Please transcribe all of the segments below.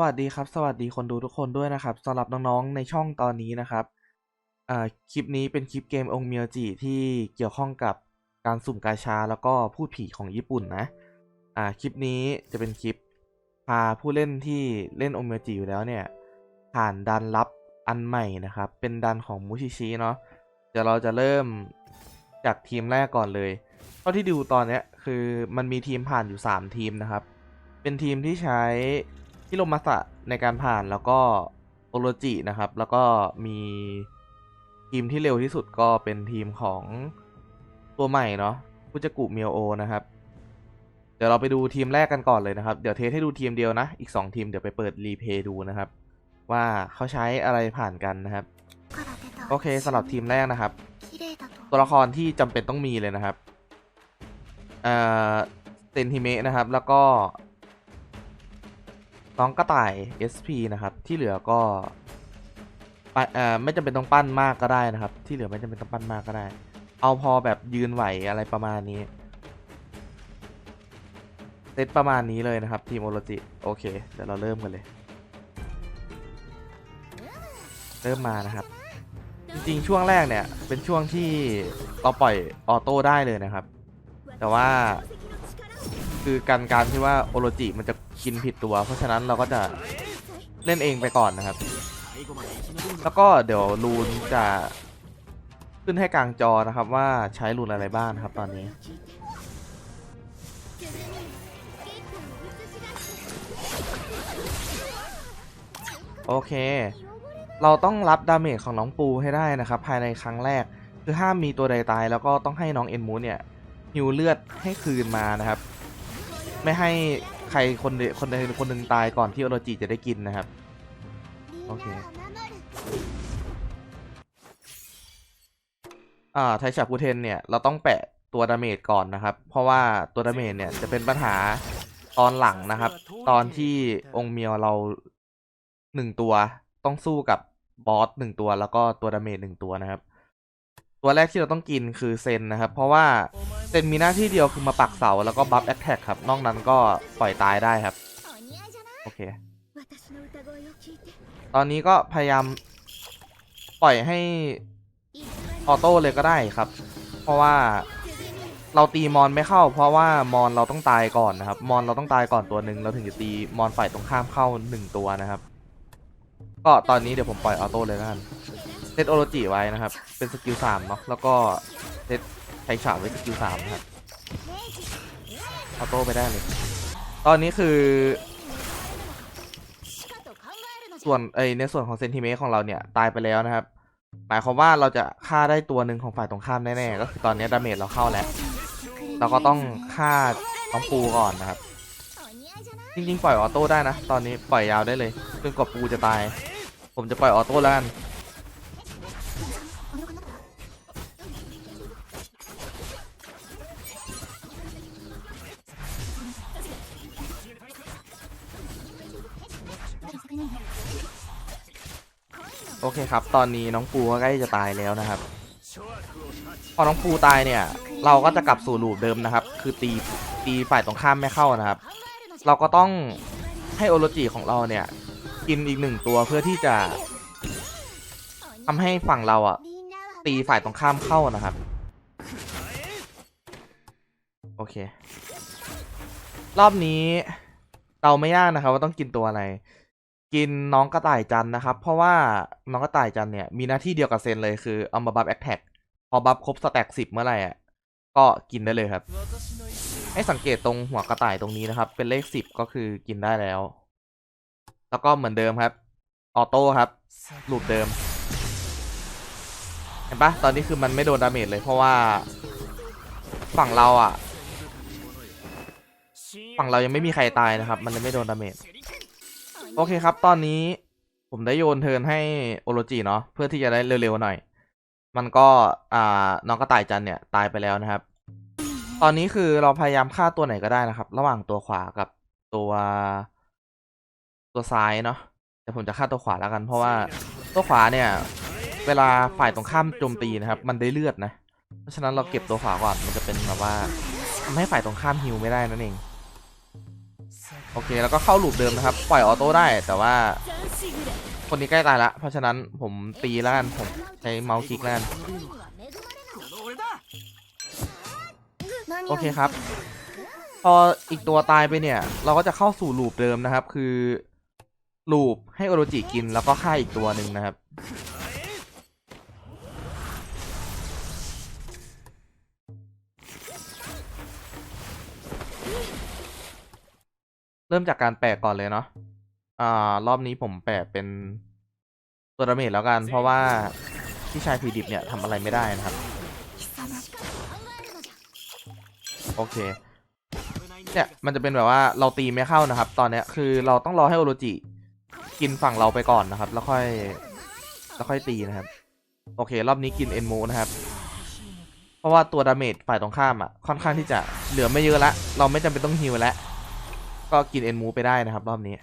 วัสดีครับ สวัสดีคนดูทุกคนด้วยนะครับสำหรับน้องๆในช่องตอนนี้นะครับคลิปนี้เป็นคลิปเกมองเมียวจิที่เกี่ยวข้องกับการสุ่มกาชาแล้วก็พูดผีของญี่ปุ่นนะคลิปนี้จะเป็นคลิปพาผู้เล่นที่เล่นองเมียวจิอยู่แล้วเนี่ยผ่านดันลับอันใหม่นะครับ เป็นดันของมูชิชิเนาะเดี๋ยวเราจะเริ่มจากทีมแรกก่อนเลยเท่าที่ดูตอนนี้คือมันมีทีมผ่านอยู่ 3 ทีมนะครับ เป็นทีมที่ใช้ ฮิโรมาสะในการผ่านแล้วก็โอโรจินะครับ แล้วก็มีทีมที่เร็วที่สุดก็เป็นทีมของตัวใหม่เนาะคุจกุเมียวโอนะครับ เดี๋ยวเราไปดูทีมแรกกันก่อนเลยนะครับ เดี๋ยวเทสให้ดูทีมเดียวนะ อีก 2 ทีมเดี๋ยวไปเปิดรีเพย์ดูนะครับ ว่าเขาใช้อะไรผ่านกันนะครับ โอเคสำหรับทีมแรกนะครับ ตัวละครที่จำเป็นต้องมีเลยนะครับเอ่อเซนทิเมะนะครับ แล้วก็ น้องกระต่าย SP นะครับ ที่เหลือก็ไม่จำเป็นต้องปั้นมากก็ได้นะครับ ที่เหลือไม่จำเป็นต้องปั้นมากก็ได้ เอาพอแบบยืนไหวอะไรประมาณนี้เซตประมาณนี้เลยนะครับทีมโอโรจิโอเคเดี๋ยวเราเริ่มกันเลย เริ่มมานะครับ จริงๆช่วงแรกเนี่ยเป็นช่วงที่เราปล่อยออโต้ได้เลยนะครับ แต่ว่า คือการการที่ว่าโอโรจิมันจะกินผิดตัว เพราะฉะนั้นเราก็จะเล่นเองไปก่อนนะครับ แล้วก็เดี๋ยวรูนจะขึ้นให้กลางจอนะครับว่าใช้รูนอะไรบ้างครับตอนนี้ โอเค เราต้องรับดาเมจของน้องปูให้ได้นะครับ ภายในครั้งแรกคือห้ามมีตัวใดตาย แล้วก็ต้องให้น้องเอ็นมูเนี่ยฮิวเลือดให้คืนมานะครับ ไม่ให้ใครคนใดคนใดคนหนึ่งตายก่อนที่โอโรจิจะได้กินนะครับ โอเค อ่า ไทชาพูเทนเนี่ย เราต้องแปะตัวดาเมจก่อนนะครับ เพราะว่าตัวดาเมจเนี่ยจะเป็นปัญหาตอนหลังนะครับ ตอนที่องค์เมียวเราหนึ่งตัวต้องสู้กับบอสหนึ่งตัวแล้วก็ตัวดาเมจหนึ่งตัวนะครับ ตัวแรกที่เราต้องกินคือเซนนะครับ เพราะว่าเซนมีหน้าที่เดียวคือมาปักเสาแล้วก็บัฟแอคแท็กครับ นอกนั้นก็ปล่อยตายได้ครับ โอเค ตอนนี้ก็พยายามปล่อยให้ออโต้เลยก็ได้ครับ เพราะว่าเราตีมอนไม่เข้า เพราะว่ามอนเราต้องตายก่อนนะครับ มอนเราต้องตายก่อนตัวหนึ่งเราถึงจะตีมอนฝ่ายตรงข้ามเข้าหนึ่งตัวนะครับ ก็ตอนนี้เดี๋ยวผมปล่อยออโต้เลยแล้วกัน เซตโอโรจิไว้นะครับ เป็นสกิลสามเนาะแล้วก็เซตไทฉาไว้สกิลสามครับออโต้ไปได้เลย ตอนนี้คือ ส่วนไอในส่วนของเซนติเมตรของเราเนี่ยตายไปแล้วนะครับ หมายความว่าเราจะฆ่าได้ตัวหนึ่งของฝ่ายตรงข้ามแน่ๆก็คือตอนนี้ดาเมจเราเข้าแล้ว เราก็ต้องฆ่าน้องปูก่อนนะครับ จริงๆ ปล่อยออโต้ได้นะ ตอนนี้ปล่อยยาวได้เลยจนกว่าปูจะตาย ผมจะปล่อยออโต้แล้วกัน โอเคครับ ตอนนี้น้องปูก็ใกล้จะตายแล้วนะครับ พอน้องปูตายเนี่ย เราก็จะกลับสู่ลูปเดิมนะครับ คือตีตีฝ่ายตรงข้ามไม่เข้านะครับ เราก็ต้องให้โอโรจิของเราเนี่ย กินอีกหนึ่งตัวเพื่อที่จะทำให้ฝั่งเราอะตีฝ่ายตรงข้ามเข้านะครับ โอเค รอบนี้เราไม่ยากนะครับ ว่าต้องกินตัวอะไร กินน้องกระต่ายจันนะครับ เพราะว่าน้องกระต่ายจันเนี่ยมีหน้าที่เดียวกับเซนเลยคือเอามาบัฟแอคแท็กพอบัฟครบสแต็กสิบเมื่อไหร่อะก็กินได้เลยครับ ให้สังเกตตรงหัวกระต่ายตรงนี้นะครับ เป็นเลขสิบก็คือกินได้แล้ว แล้วก็เหมือนเดิมครับ ออโต้ครับหลูปเดิม เห็นปะตอนนี้คือมันไม่โดนดาเมจเลยเพราะว่าฝั่งเราอะ ฝั่งเรายังไม่มีใครตายนะครับ มันเลยไม่โดนดาเมจ โอเคครับ ตอนนี้ผมได้โยนเทินให้โอโรจิเนาะเพื่อที่จะได้เร็วๆหน่อย มันก็อ่าน้องกระต่ายจันเนี่ยตายไปแล้วนะครับ ตอนนี้คือเราพยายามฆ่าตัวไหนก็ได้นะครับ ระหว่างตัวขวากับตัว ตัวซ้ายเนาะแต่ผมจะฆ่าตัวขวาแล้วกัน เพราะว่าตัวขวาเนี่ย เวลาฝ่ายตรงข้ามโจมตีนะครับ มันได้เลือดนะ เพราะฉะนั้นเราเก็บตัวขวาก่อนมันจะเป็นแบบว่าทำให้ฝ่ายตรงข้ามฮิวไม่ได้นั่นเอง โอเคแล้วก็เข้าลูปเดิมนะครับ ปล่อยออโต้ได้แต่ว่า คนนี้ใกล้ตายละเพราะฉะนั้นผมตีแล้วกันผมใช้เมาส์คลิกแล้วโอเคครับ พออีกตัวตายไปเนี่ย เราก็จะเข้าสู่ลูปเดิมนะครับ คือลูปให้อโรจิกินแล้วก็ฆ่าอีกตัวหนึ่งนะครับ เริ่มจากการแปะก่อนเลยเนาะอ่ารอบนี้ผมแปะเป็นตัวดาเมจแล้วกัน เพราะว่าพี่ชายพีดิบเนี่ยทำอะไรไม่ได้นะครับ โอเคเนี่ยมันจะเป็นแบบว่าเราตีไม่เข้านะครับ ตอนเนี้ยคือเราต้องรอให้โอโรจิกินฝั่งเราไปก่อนนะครับ แล้วค่อยแล้วค่อยตีนะครับ โอเค รอบนี้กินเอ็นโมนะครับ เพราะว่าตัวดาเมจฝ่ายตรงข้ามอะค่อนข้างที่จะเหลือไม่เยอะละ เราไม่จำเป็นต้องฮิวแล้ว ก็กินเอ็นมูไปได้นะครับ รอบนี้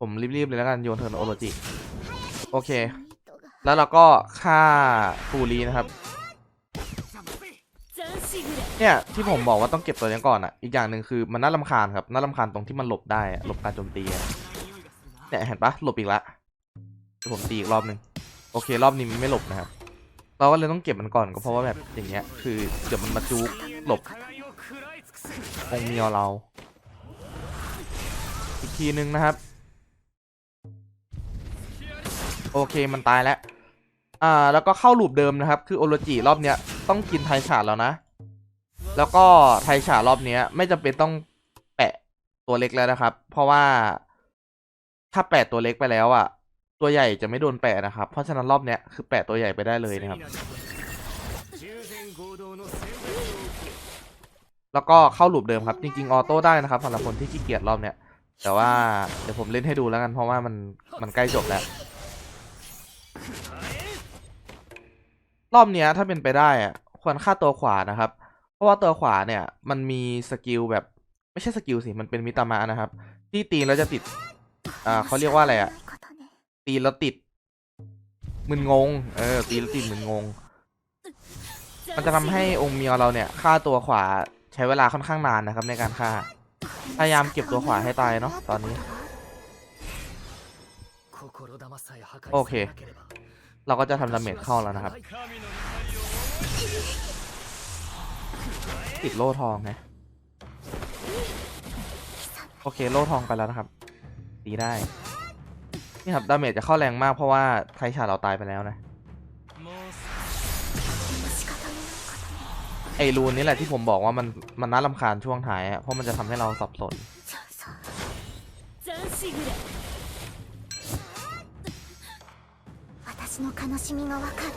ผมรีบๆเลยแล้วกัน โยนเทิร์นโอโรจิ โอเค แล้วเราก็ฆ่าฟูรีนะครับ เนี่ยที่ผมบอกว่าต้องเก็บตัวนี้ก่อนอะ อีกอย่างหนึ่งคือมันน่าลำคาญครับ น่าลำคาญตรงที่มันหลบได้หลบการโจมตีเนี่ยเห็นปะหลบอีกละผมตีอีกรอบหนึ่งโอเค รอบนี้มันไม่หลบนะครับ เราก็เลยต้องเก็บมันก่อนก็เพราะว่าแบบอย่างเงี้ยคือเดี๋ยวมันมาจุกหลบ องเมียวเรา อีกทีนึงนะครับ โอเคมันตายแล้ว อ่า แล้วก็เข้าลูปเดิมนะครับ คือโอโรจิรอบเนี้ยต้องกินไทฉาดแล้วนะ แล้วก็ไทฉารอบเนี้ย ไม่จำเป็นต้องแปะตัวเล็กแล้วนะครับ เพราะว่าถ้าแปะตัวเล็กไปแล้วอะ ตัวใหญ่จะไม่โดนแปะนะครับ เพราะฉะนั้นรอบเนี้ยคือแปะตัวใหญ่ไปได้เลยนะครับ แล้วก็เข้าหลูปเดิมครับ จริงๆออโต้ได้นะครับสำหรับคนที่ขี้เกียจรอบเนี้ยแต่ว่าเดี๋ยวผมเล่นให้ดูแล้วกันเพราะว่ามันมันใกล้จบแล้ว รอบเนี้ยถ้าเป็นไปได้อะควรฆ่าตัวขวานะครับ เพราะว่าตัวขวาเนี่ยมันมีสกิลแบบไม่ใช่สกิลสิมันเป็นมิตามะนะครับ ที่ตีแล้วจะติดอ่าเขาเรียกว่าอะไรอะตีแล้วติดมึนงงเออตีแล้วติดมึนงง มันจะทำให้องค์เมียวเราเนี่ยฆ่าตัวขวา ใช้เวลาค่อนข้างนานนะครับในการฆ่า พยายามเก็บตัวขวาให้ตายเนาะตอนนี้ โอเค เราก็จะทำดาเมจเข้าแล้วนะครับ ติดโล่ทองนะโอเคโล่ทองไปแล้วนะครับ ตีได้ นี่ครับดาเมจจะเข้าแรงมากเพราะว่าไทชาเราตายไปแล้วนะ อรูนนี่แหละที่ผมบอกว่ามันมันน่ารำคาญช่วงท้ายอะเพราะมันจะทำให้เราสับสน 斬しぐれ私の悲しみがわかる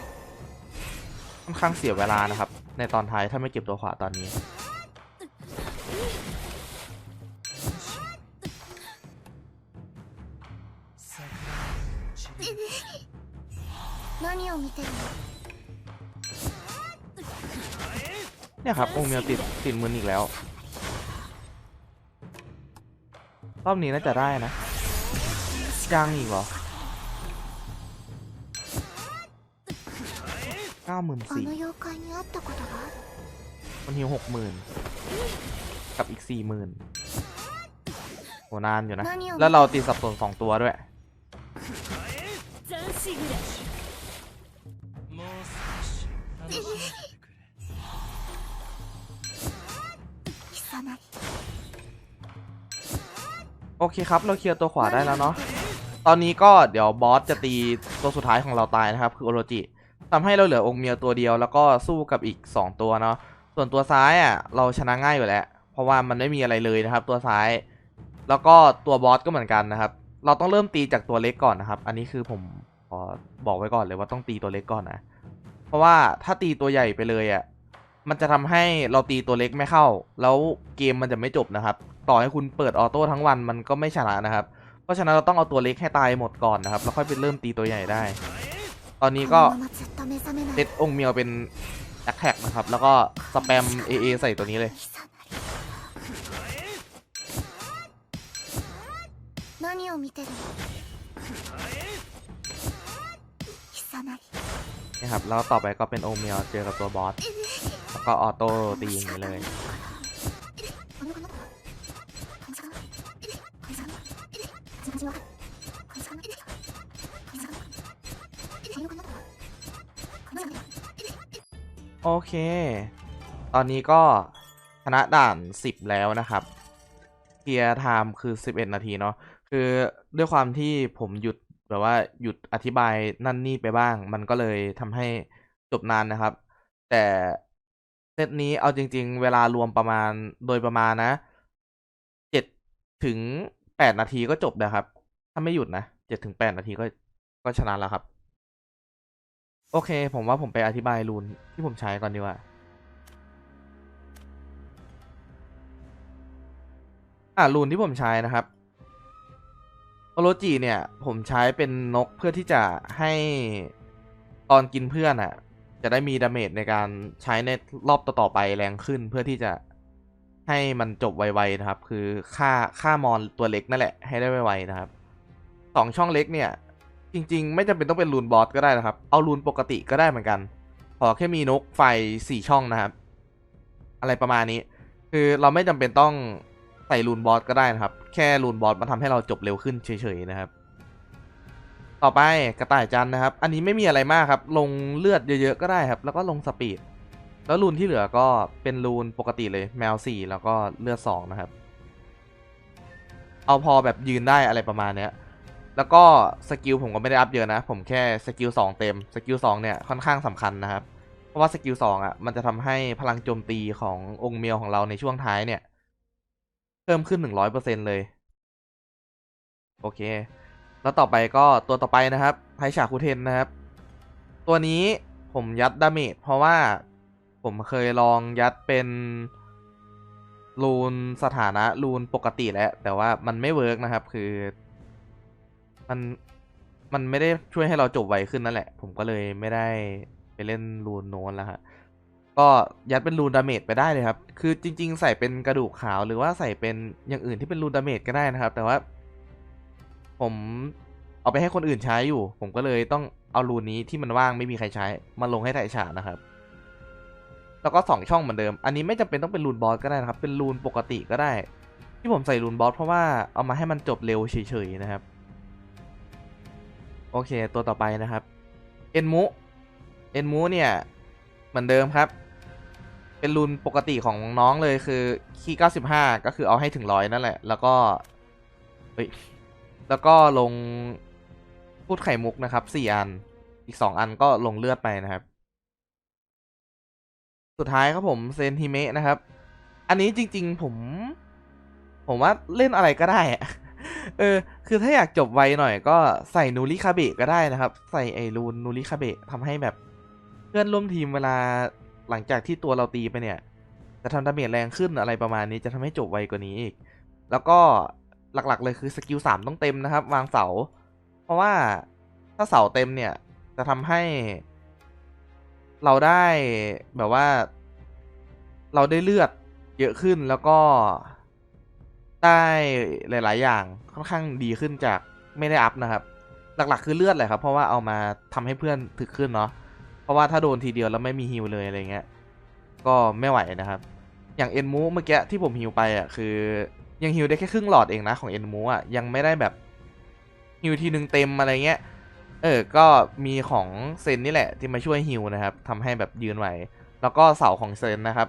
ค่อนข้างเสียเวลานะครับ ในตอนท้ายถ้าไม่เก็บตัวขวาตอนนี้ 何を見てるの เนี่ยครับองเมียวติดติดมืออีกแล้ว รอบนี้น่าจะได้นะกลางอีกเหรอเก้าหมื่นสี่มันหิวหกหมื่นกับอีกสี่หมื่นโหนานอยู่นะ แล้วเราตีสับสนสองตัวด้วย อเคครับ เราเคลียร์ตัวขวาได้แล้วเนาะ ตอนนี้ก็เดี๋ยวบอสจะตีตัวสุดท้ายของเราตายนะครับ คือโอโรจิทำให้เราเหลือองค์เมียวตัวเดียว แล้วก็สู้กับอีก 2 ตัวเนาะ ส่วนตัวซ้ายอะเราชนะง่ายอยู่แล้ว เพราะว่ามันไม่มีอะไรเลยนะครับ ตัวซ้าย แล้วก็ตัวบอสก็เหมือนกันนะครับ เราต้องเริ่มตีจากตัวเล็กก่อนนะครับ อันนี้คือผมขอบอกไว้ก่อนเลยว่าต้องตีตัวเล็กก่อนนะ เพราะว่าถ้าตีตัวใหญ่ไปเลยอะ มันจะทำให้เราตีตัวเล็กไม่เข้า แล้วเกมมันจะไม่จบนะครับ ต่อให้คุณเปิดออโต้ทั้งวันมันก็ไม่ชนะนะครับ เพราะฉะนั้นเราต้องเอาตัวเล็กให้ตายหมดก่อนนะครับ แล้วค่อยไปเริ่มตีตัวใหญ่ได้ ตอนนี้ก็เซตองเมียวเป็นแอคแท็กนะครับ แล้วก็สแปม AA ใส่ตัวนี้เลยนี่ครับ แล้วต่อไปก็เป็นโอเมียวเจอกับตัวบอส แล้วก็ออโต้ตีอย่างนี้เลย โอเค ตอนนี้ก็ชนะด่าน 10 แล้วนะครับเคลียร์ไทม์คือ 11 นาทีเนาะ คือด้วยความที่ผมหยุดแบบว่าหยุดอธิบายนั่นนี่ไปบ้าง มันก็เลยทำให้จบนานนะครับ แต่เซตนี้เอาจริง ๆ เวลารวมประมาณโดยประมาณนะ 7 ถึง 8 นาทีก็จบนะครับ ถ้าไม่หยุดนะ 7 ถึง 8 นาทีก็ก็ชนะแล้วครับ โอเค ผมว่าผมไปอธิบายรูนที่ผมใช้ก่อนดีกว่า อ่ารูนที่ผมใช้นะครับโอโรจิเนี่ย ผมใช้เป็นนกเพื่อที่จะให้ตอนกินเพื่อนอะ จะได้มีดาเมจในการใช้ในรอบต่อๆไปแรงขึ้นเพื่อที่จะให้มันจบไวๆนะครับ คือฆ่าฆ่ามอนตัวเล็กนั่นแหละให้ได้ไวๆนะครับสองช่องเล็กเนี่ย จริง ๆ ไม่จำเป็นต้องเป็นรูนบอสก็ได้นะครับ เอารูนปกติก็ได้เหมือนกัน ขอแค่มีนกไฟสี่ช่องนะครับ อะไรประมาณนี้ คือเราไม่จำเป็นต้องใส่รูนบอสก็ได้นะครับ แค่รูนบอสมาทำให้เราจบเร็วขึ้นเฉยๆนะครับ ต่อไปกระต่ายจันนะครับ อันนี้ไม่มีอะไรมากครับ ลงเลือดเยอะๆก็ได้ครับ แล้วก็ลงสปีด แล้วรูนที่เหลือก็เป็นรูนปกติเลยแมวสี่แล้วก็เลือดสองนะครับ เอาพอแบบยืนได้อะไรประมาณเนี้ย แล้วก็สกิลผมก็ไม่ได้อัพเยอะนะ ผมแค่สกิลสองเต็ม สกิลสองเนี่ยค่อนข้างสำคัญนะครับ เพราะว่าสกิลสองอะมันจะทำให้พลังโจมตีขององค์เมียวของเราในช่วงท้ายเนี่ย เพิ่มขึ้นหนึ่งร้อยเปอร์เซ็นเลย โอเค แล้วต่อไปก็ตัวต่อไปนะครับไพชาคุเทนนะครับ ตัวนี้ผมยัดดาเมจเพราะว่าผมเคยลองยัดเป็นรูนสถานะรูนปกติแล้วแต่ว่ามันไม่เวิร์กนะครับ คือ มันมันไม่ได้ช่วยให้เราจบไวขึ้นนั่นแหละ ผมก็เลยไม่ได้ไปเล่นรูนโน้นแล้วฮะก็ยัดเป็นรูนดาเมจไปได้เลยครับ คือจริง ๆ ใส่เป็นกระดูกขาวหรือว่าใส่เป็นอย่างอื่นที่เป็นรูนดาเมจก็ได้นะครับ แต่ว่า ผมเอาไปให้คนอื่นใช้อยู่ ผมก็เลยต้องเอารูนนี้ที่มันว่างไม่มีใครใช้ มาลงให้ไทฉานะครับ แล้วก็สองช่องเหมือนเดิม อันนี้ไม่จำเป็นต้องเป็นรูนบอสก็ได้นะครับ เป็นรูนปกติก็ได้ ที่ผมใส่รูนบอสเพราะว่าเอามาให้มันจบเร็วเฉยๆนะครับ โอเค ตัวต่อไปนะครับ เอ็นมูเอ็นมูเนี่ย เหมือนเดิมครับ เป็นรูนปกติของน้องเลยคือคีย์95 ก็คือเอาให้ถึงร้อยนั่นแหละ แล้วก็เฮ้ยแล้วก็ลงพูดไข่มุกนะครับ4อัน อีก2อันก็ลงเลือดไปนะครับ สุดท้ายครับผมเซนฮิเมะนะครับ อันนี้จริง ๆ ผม ผมว่าเล่นอะไรก็ได้อะ เออ คือถ้าอยากจบไวหน่อยก็ใส่นูริคาเบะก็ได้นะครับ ใส่ไอรูนนูริคาเบะทำให้แบบเพื่อนร่วมทีมเวลาหลังจากที่ตัวเราตีไปเนี่ย จะทำดาเมจแรงขึ้นอะไรประมาณนี้จะทำให้จบไวกว่านี้อีก แล้วก็หลักๆเลยคือสกิลสามต้องเต็มนะครับ วางเสา เพราะว่าถ้าเสาเต็มเนี่ย จะทำให้ เราได้แบบว่า เราได้เลือดเยอะขึ้นแล้วก็ ได้หลาย ๆ อย่างค่อนข้างดีขึ้นจากไม่ได้อัพนะครับ หลัก ๆ คือเลือดแหละครับ เพราะว่าเอามาทำให้เพื่อนถึกขึ้นเนาะเพราะว่าถ้าโดนทีเดียวแล้วไม่มีฮิวเลยอะไรเงี้ยก็ไม่ไหวนะครับ อย่างเอ็นมูเมื่อกี้ที่ผมฮิวไปอะคือยังฮิวได้แค่ครึ่งหลอดเองนะของเอ็นมูอะยังไม่ได้แบบฮิวทีนึงเต็มอะไรเงี้ยเออ ก็มีของเซนนี่แหละที่มาช่วยฮิวนะครับทำให้แบบยืนไหว แล้วก็เสาของเซนนะครับ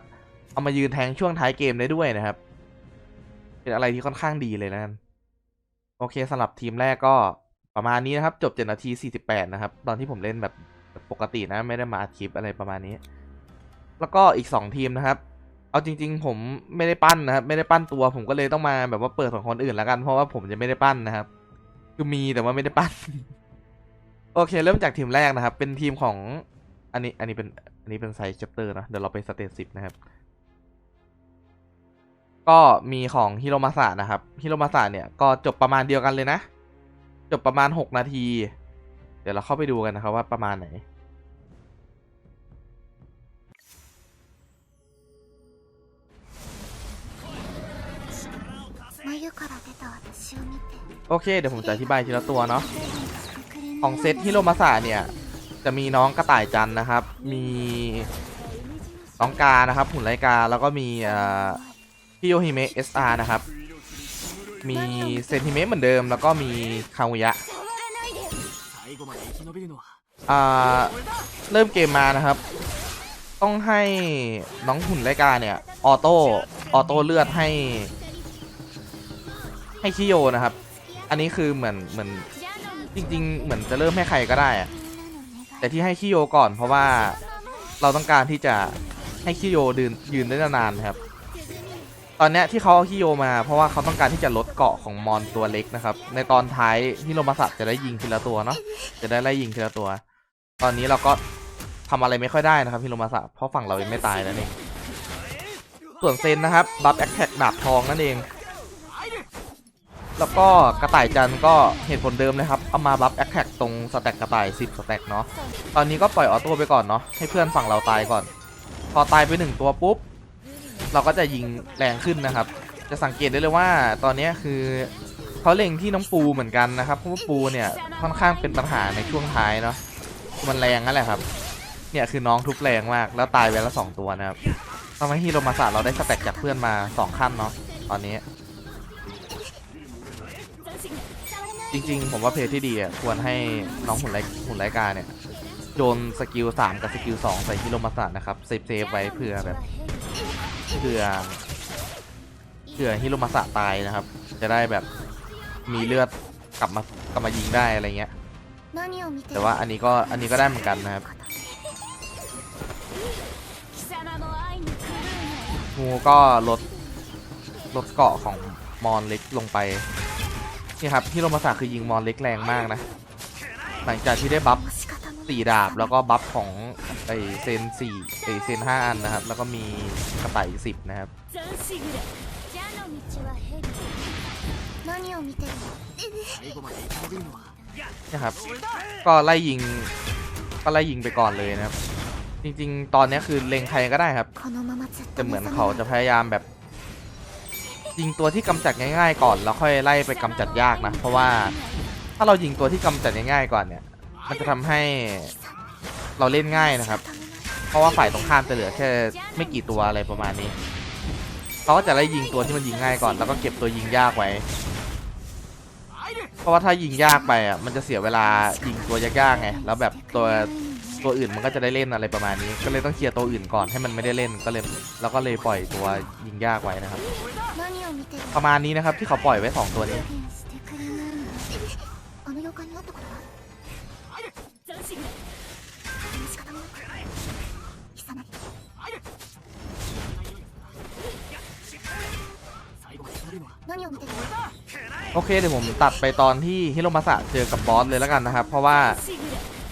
เอามายืนแทงช่วงท้ายเกมได้ด้วยนะครับ เป็นอะไรที่ค่อนข้างดีเลยนะโอเคสำหรับทีมแรกก็ประมาณนี้นะครับ จบ7นาที48นะครับ ตอนที่ผมเล่นแบบปกตินะไม่ได้มาอัดคลิปอะไรประมาณนี้ แล้วก็อีก2ทีมนะครับเอาจริง ๆ ผมไม่ได้ปั้นนะครับ ไม่ได้ปั้นตัว ผมก็เลยต้องมาแบบว่าเปิดของคนอื่นแล้วกัน เพราะว่าผมจะไม่ได้ปั้นนะครับคือมีแต่ว่าไม่ได้ปั้น โอเค เริ่มจากทีมแรกนะครับ เป็นทีมของ อันนี้อันนี้เป็นอันนี้เป็นไซส์เชปเตอร์นะเดี๋ยวเราไปสเตจสิบนะครับ ก็มีของฮิโรมาสานะครับฮิโรมาสาเนี่ยก็จบประมาณเดียวกันเลยนะ จบประมาณ 6 นาที เดี๋ยวเราเข้าไปดูกันนะครับว่าประมาณไหนโอเค เดี๋ยวผมจะอธิบายทีละตัวเนาะของเซตฮิโรมาสาเนี่ย จะมีน้องกระต่ายจันนะครับ มีน้องกานะครับหุ่นไรกาแล้วก็มีอ่า พี่โยฮิเมะ SR นะครับ มีเซนติเมตรเหมือนเดิม แล้วก็มีคาวุยะเริ่มเกมมานะครับ ต้องให้น้องหุ่นไรกาเนี่ย ออโต้ ออโต้เลือดให้ ให้คิโยนะครับ อันนี้คือเหมือนเหมือนจริง ๆ เหมือนจะเริ่มให้ใครก็ได้ แต่ที่ให้คิโยก่อนเพราะว่าเราต้องการที่จะให้คิโยยืนยืนได้นานๆครับ ตอนเนี้ยที่เขาเอาคิโยมา เพราะว่าเขาต้องการที่จะลดเกาะของมอนตัวเล็กนะครับ ในตอนท้ายฮิโรมาสะจะได้ยิงทีละตัวเนาะจะได้ไล่ยิงทีละตัว ตอนนี้เราก็ทำอะไรไม่ค่อยได้นะครับฮิโรมาสะเพราะฝั่งเรายังไม่ตายนั่นเองส่วนเซนนะครับบัฟแอคแท็กดาบทองนั่นเอง แล้วก็กระต่ายจันทร์ก็เหตุผลเดิมเลยครับเอามาบัฟแอคแท็กตรงสแต็กกระต่าย10สแต็กเนาะตอนนี้ก็ปล่อยออโต้ไปก่อนเนาะให้เพื่อนฝั่งเราตายก่อน พอตายไปหนึ่งตัวปุ๊บ เราก็จะยิงแรงขึ้นนะครับ จะสังเกตได้เลยว่าตอนนี้คือเขาเล็งที่น้องปูเหมือนกันนะครับเพราะว่าปูเนี่ยค่อนข้างเป็นปัญหาในช่วงท้ายเนาะมันแรงนั่นแหละครับ เนี่ยคือน้องทุบแรงมากแล้วตายไปแล้วสองตัวนะครับทำให้ฮีโรมาสะเราได้สแต็กจากเพื่อนมาสองขั้นเนาะตอนนี้ จริงๆ ผมว่าเพจที่ดีอะควรให้น้องหุ่นไรหุ่นไรกาเนี่ยโยนสกิล3กับสกิล2ใส่ฮิโรมาสะนะครับเซฟเซฟไว้เผื่อแบบ เผื่อเผื่อฮิโรมาสะตายนะครับ จะได้แบบมีเลือดกลับมากลับมายิงได้อะไรเงี้ย แต่ว่าอันนี้ก็อันนี้ก็ได้เหมือนกันนะครับงูก็ลดลดเกาะของมอนเล็กลงไปนี่ครับที่โรมาสาคือยิงมอนเล็กแรงมากนะ หลังจากที่ได้บัฟ สี่ดาบแล้วก็บัฟของไอเซนสี่ไอเซนห้าอันนะครับ แล้วก็มีกระต่ายสิบนะครับนะครับ ก็ไล่ยิงก็ไล่ยิงไปก่อนเลยนะครับ จริงๆ ตอนนี้คือเล็งใครก็ได้ครับจะเหมือนเขาจะพยายามแบบยิงตัวที่กำจัดง่ายๆก่อนแล้วค่อยไล่ไปกำจัดยากนะ เพราะว่าถ้าเรายิงตัวที่กำจัดง่ายๆก่อนเนี่ย มันจะทำให้เราเล่นง่ายนะครับ เพราะว่าฝ่ายตรงข้ามจะเหลือแค่ไม่กี่ตัวอะไรประมาณนี้เขาก็จะไล่ยิงตัวที่มันยิงง่ายก่อน แล้วก็เก็บตัวยิงยากไว้ เพราะว่าถ้ายิงยากไปอะมันจะเสียเวลายิงตัวยากๆไงแล้วแบบตัวตัวอื่นมันก็จะได้เล่นอะไรประมาณนี้ ก็เลยต้องเคลียร์ตัวอื่นก่อนให้มันไม่ได้เล่นก็เลยแล้วก็เลยปล่อยตัวยิงยากไว้นะครับ ประมาณนี้นะครับที่เขาปล่อยไว้ 2 ตัวนี้ โอเคเดี๋ยวผมตัดไปตอนที่ฮิโรมาสะเจอกับบอสเลยแล้วกันนะครับ เพราะว่า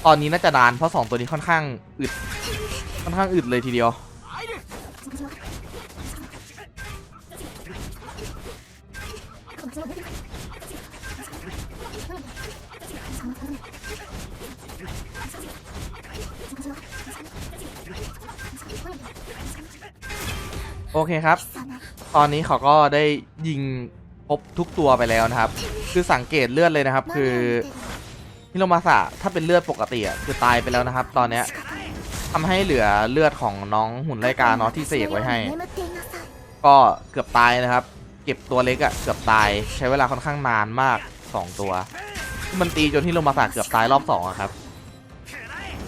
ตอนนี้น่าจะนานเพราะสองตัวนี้ค่อนข้างอึดค่อนข้างอึดเลยทีเดียวโอเคครับ ตอนนี้เขาก็ได้ยิงครบทุกตัวไปแล้วนะครับ คือสังเกตเลือดเลยนะครับ คือฮิโรมาสะถ้าเป็นเลือดปกติอะคือตายไปแล้วนะครับ ตอนเนี้ยทำให้เหลือเลือดของน้องหุ่นไลกาเนาะที่เสกไว้ให้ ก็เกือบตายนะครับ เก็บตัวเล็กอะ่ะเกือบตายใช้เวลาค่อนข้างนานมาก 2 ตัว มันตีจนที่โรมาสะเกือบตายรอบ2อะครับ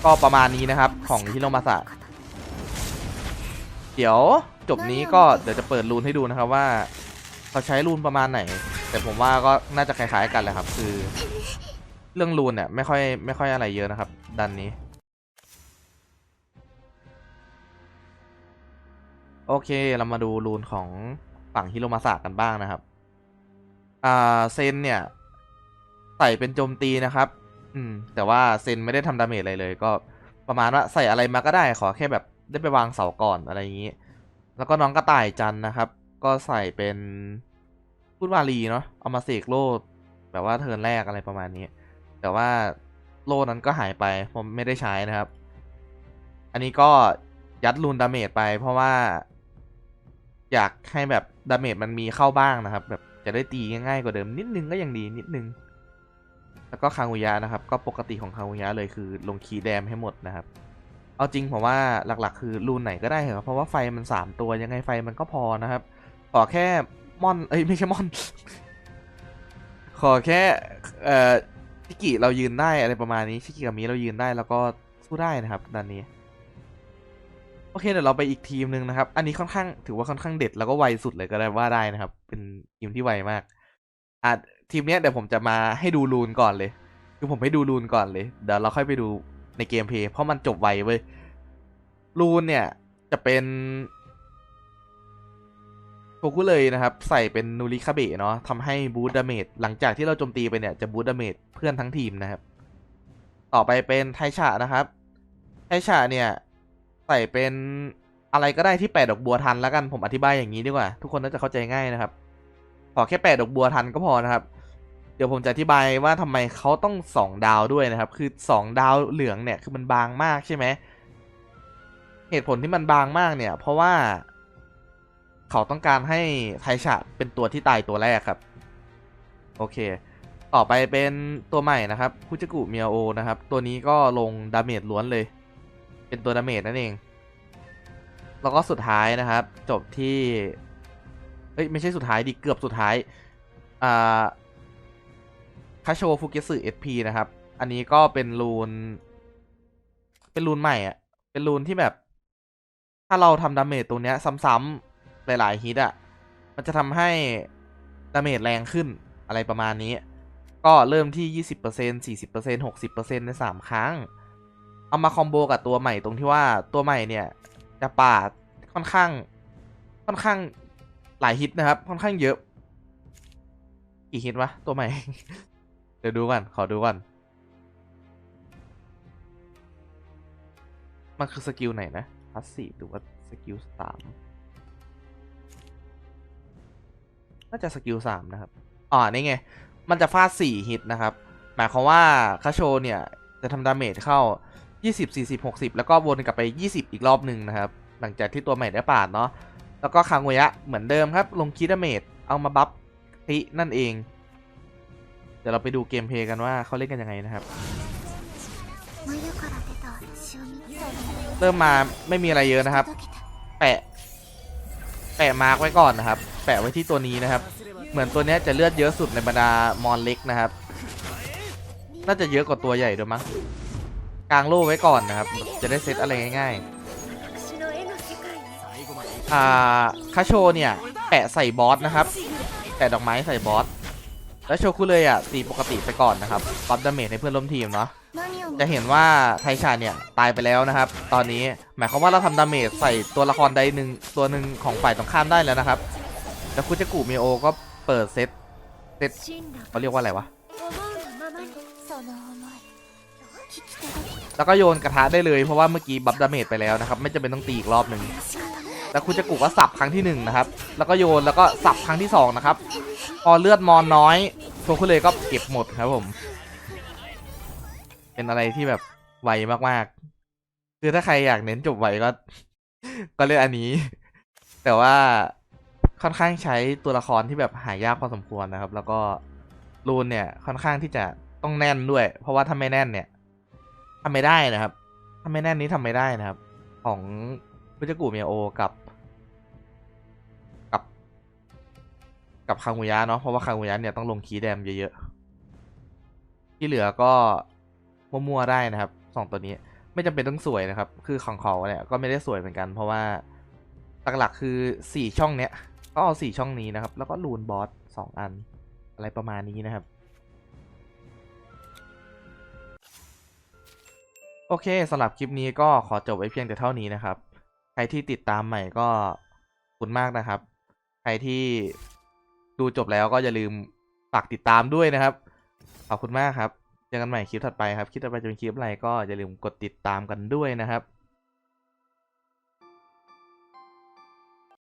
ก็ประมาณนี้นะครับของที่โรมาสะ เดี๋ยวจบนี้ก็เดี๋ยวจะเปิดรูนให้ดูนะครับว่าเขาใช้รูนประมาณไหน แต่ผมว่าก็น่าจะคล้ายๆกันแหละครับ คือ เรื่องรูนเนี่ยไม่ค่อยไม่ค่อยอะไรเยอะนะครับ ดันนี้ โอเคเรามาดูรูนของฝั่งฮิโรมาสะกันบ้างนะครับ อ่าเซนเนี่ยใส่เป็นโจมตีนะครับ อืม แต่ว่าเซนไม่ได้ทำดาเมจอะไรเลย ก็ประมาณว่าใส่อะไรมาก็ได้ขอแค่แบบ ได้ไปวางเสาก่อนอะไรอย่างนี้ แล้วก็น้องกระต่ายจันนะครับ ก็ใส่เป็นพูดวาลีเนาะเอามาเสกโล่แบบว่าเทิร์นแรกอะไรประมาณนี้ แต่ว่าโล่นั้นก็หายไปผมไม่ได้ใช้นะครับ อันนี้ก็ยัดรูนดาเมจไป เพราะว่า อยากให้แบบดาเมจมันมีเข้าบ้างนะครับ แบบจะได้ตีง่ายๆกว่าเดิมนิดนึงก็ยังดีนิดนึง แล้วก็คา ngu ยะนะครับ ก็ปกติของคา ngu ยะเลยคือลงคีย์แดมให้หมดนะครับ เอาจริงผมว่าหลักๆ คือรูนไหนก็ได้เหรอเพราะว่าไฟมันสามตัวยังไงไฟมันก็พอนะครับ ขอแค่ม่อนเอ้ยไม่ใช่ม่อน ขอแค่เอ่อชิกิเรายืนได้อะไรประมาณนี้ชิกิกับมีเรายืนได้แล้วก็สู้ได้นะครับด้านนี้โอโอเคเดี๋ยวเราไปอีกทีมหนึ่งนะครับ อันนี้ค่อนข้างถือว่าค่อนข้างเด็ดแล้วก็ไวสุดเลยก็ได้ว่าได้นะครับ เป็นทีมที่ไวมากอะทีมเนี้ยเดี๋ยวผมจะมาให้ดูรูนก่อนเลย คือผมให้ดูรูนก่อนเลยเดี๋ยวเราค่อยไปดู ในเกมเพย์เพราะมันจบไวเว้ยรูนเนี่ยจะเป็นโฟกุเลยนะครับ ใส่เป็นนูริคาเบะเนาะทำให้บูตดาเมจหลังจากที่เราโจมตีไปเนี่ยจะบูตดาเมจเพื่อนทั้งทีมนะครับ ต่อไปเป็นไทชะนะครับ ไทชะเนี่ย ใส่เป็นอะไรก็ได้ที่แปดดอกบัวทันแล้วกันผมอธิบายอย่างนี้ดีกว่า ทุกคนน่าจะเข้าใจง่ายนะครับ ขอแค่แปดดอกบัวทันก็พอนะครับ เดี๋ยวผมจะอธิบายว่าทำไมเขาต้องสองดาวด้วยนะครับ คือสองดาวเหลืองเนี่ยคือมันบางมากใช่ไหมเหตุผลที่มันบางมากเนี่ย เพราะว่า เขาต้องการให้ไทชะเป็นตัวที่ตายตัวแรกครับ โอเค ต่อไปเป็นตัวใหม่นะครับคุจิกุเมียโอนะครับ ตัวนี้ก็ลงดาเมจล้วนเลย เป็นตัวดาเมจนั่นเอง แล้วก็สุดท้ายนะครับ จบที่เอ้ยไม่ใช่สุดท้ายดิเกือบสุดท้ายอ่า คาโชฟุเกสึเอสพีนะครับ อันนี้ก็เป็นรูน เป็นรูนใหม่อะเป็นรูนที่แบบ ถ้าเราทำดาเมจตรงเนี้ย ซ้ำๆหลายๆฮิตอะมันจะทำให้ดาเมจแรงขึ้นอะไรประมาณนี้ ก็เริ่มที่ 20% 40% 60%ใน 3 ครั้ง เอามาคอมโบกับตัวใหม่ตรงที่ว่าตัวใหม่เนี่ย จะปาดค่อนข้าง ค่อนข้างหลายฮิตนะครับ ค่อนข้างเยอะ กี่ฮิตวะตัวใหม่ ดี๋ยวดูก่อนขอดูก่อนมันคือสกิลไหนนะพาสซีฟหรือว่าสกิลสามน่าจะสกิลสามนะครับอ่านี่ไง มันจะฟาดสี่ฮิตนะครับ หมายความว่าคาโชเนี่ยจะทำดาเมจเข้า 20 40 60 แล้วก็วนกลับไป 20 อีกรอบหนึ่งนะครับ หลังจากที่ตัวใหม่ได้ปาดเนาะ แล้วก็คางโงยะเหมือนเดิมครับ ลงคีดาเมจเอามาบัฟทินั่นเอง ดี๋ยวเราไปดูเกมเพย์กันว่าเขาเล่นกันยังไงนะครับ เริ่มมาไม่มีอะไรเยอะนะครับ แปะ แปะมาร์กไว้ก่อนนะครับ แปะไว้ที่ตัวนี้นะครับ เหมือนตัวนี้จะเลือดเยอะสุดในบรรดามอนเล็กนะครับ น่าจะเยอะกว่าตัวใหญ่ด้วยมั้งกลางโล่ไว้ก่อนนะครับ จะได้เซตอะไรง่ายๆอาคาโชเนี่ย แปะใส่บอสนะครับ แปะดอกไม้ใส่บอส แล้วโชคุเลยอะตีปกติไปก่อนนะครับปั๊ดาเมจในเพื่อนร่วมทีมเนาะจะเห็นว่าไทชาเนี่ยตายไปแล้วนะครับ ตอนนี้หมายความว่าเราทำดาเมจใส่ตัวละครใดหนึ่งตัวหนึ่งของฝ่ายตรงข้ามได้แล้วนะครับ แล้วคุจะกูเมโอก็เปิดเซตเซตเขาเรียกว่าอะไรวะแล้วก็โยนกระทะได้เลยเพราะว่าเมื่อกี้บัฟดาเมจไปแล้วนะครับ ไม่จำเป็นต้องตีอีกรอบหนึ่งแล้วคุณจะกุก็สับครั้งที่1นะครับแล้วก็โยนแล้วก็สับครั้งที่2นะครับ พอเลือดมอนน้อยโชคุเลยก็เก็บหมดครับผม เป็นอะไรที่แบบไวมากๆ คือถ้าใครอยากเน้นจบไวก็ ก็เล่นอันนี้ แต่ว่าค่อนข้างใช้ตัวละครที่แบบหายากพอสมควรนะครับ แล้วก็รูนเนี่ยค่อนข้างที่จะต้องแน่นด้วย เพราะว่าถ้าไม่แน่นเนี่ยทำไม่ได้นะครับ ถ้าไม่แน่นนี้ทำไม่ได้นะครับ ของพุจกุเมียโอกับ กับคางูยะเนาะเพราะว่าคางูยะเนี่ยต้องลงคีแดมเยอะๆที่เหลือก็มั่วๆได้นะครับสองตัวนี้ไม่จำเป็นต้องสวยนะครับ คือของเขาเนี่ยก็ไม่ได้สวยเหมือนกัน เพราะว่าหลักๆคือสี่ช่องเนี้ยก็เอาสี่ช่องนี้นะครับ แล้วก็ลูนบอสสองอัน อะไรประมาณนี้นะครับ โอเคสำหรับคลิปนี้ก็ขอจบไว้เพียงแต่เท่านี้นะครับ ใครที่ติดตามใหม่ก็ขอบคุณมากนะครับ ใครที่ ดูจบแล้วก็อย่าลืมฝากติดตามด้วยนะครับ ขอบคุณมากครับ เจอกันใหม่คลิปถัดไปครับ คลิปถัดไปจะเป็นคลิปอะไรก็อย่าลืมกดติดตามกันด้วยนะครับ